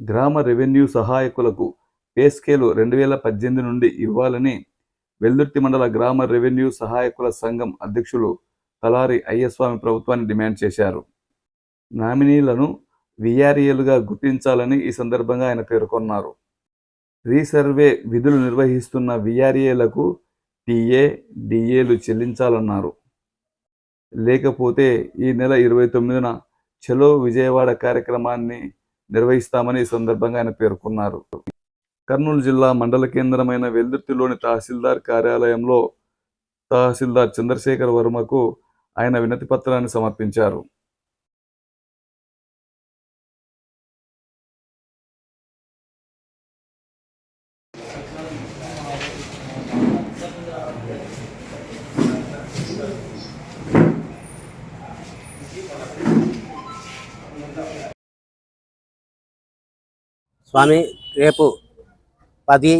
గ్రామ revenue సహాయకులకు pay scale రెండు వేల పద్దెనిమిది నుండి ఇవ్వాలని వెల్దుర్తి మండల గ్రామ రెవెన్యూ సహాయకుల సంఘం అధ్యక్షులు తలారి అయ్యస్వామి ప్రభుత్వాన్ని డిమాండ్ చేశారు. నామినీలను విఆర్ఏలుగా గుర్తించాలని ఈ సందర్భంగా ఆయన పేర్కొన్నారు. రీసర్వే విధులు నిర్వహిస్తున్న విఆర్ఏలకు టీఏ డిఏలు చెల్లించాలన్నారు. లేకపోతే ఈ నెల ఇరవై తొమ్మిదిన చలో విజయవాడ కార్యక్రమాన్ని నిర్వహిస్తామని ఈ సందర్భంగా ఆయన పేర్కొన్నారు. కర్నూలు జిల్లా మండల కేంద్రమైన వెల్దుర్తిలోని తహసీల్దార్ కార్యాలయంలో తహసీల్దార్ చంద్రశేఖర్ వర్మకు ఆయన వినతి పత్రాన్ని సమర్పించారు. స్వామి రేపు పది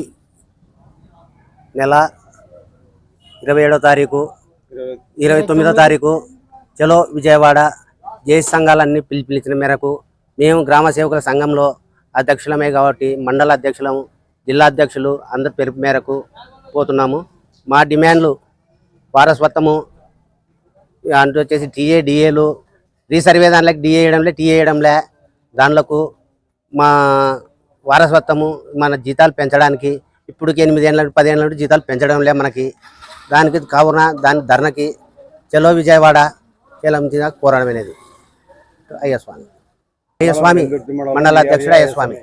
నెల ఇరవై ఏడో తారీఖు ఇరవై తొమ్మిదో తారీఖు చలో విజయవాడ జై సంఘాలన్నీ పిలిపించిన మేరకు మేము గ్రామ సేవకుల సంఘంలో అధ్యక్షులమే కాబట్టి మండల అధ్యక్షులము జిల్లా అధ్యక్షులు అందరి పిలుపు మేరకు పోతున్నాము. మా డిమాండ్లు వారసత్వము అంటూ వచ్చేసి టీఏ డిఏలు రీసర్వే దాంట్లోకి డిఏ వేయడంలే టీఏ వేయడంలే దాంట్లకు మా వారసత్వము మన జీతాలు పెంచడానికి ఇప్పటికి ఎనిమిది ఏళ్ళ నుండి జీతాలు పెంచడం లే మనకి. దానికి కావున దాని ధర్నకి చలో విజయవాడ చలం పోరాడడం అనేది అయ్యస్వామి. అయ్యస్వామి. మండల అధ్యక్షుడు అయ్యస్వామి.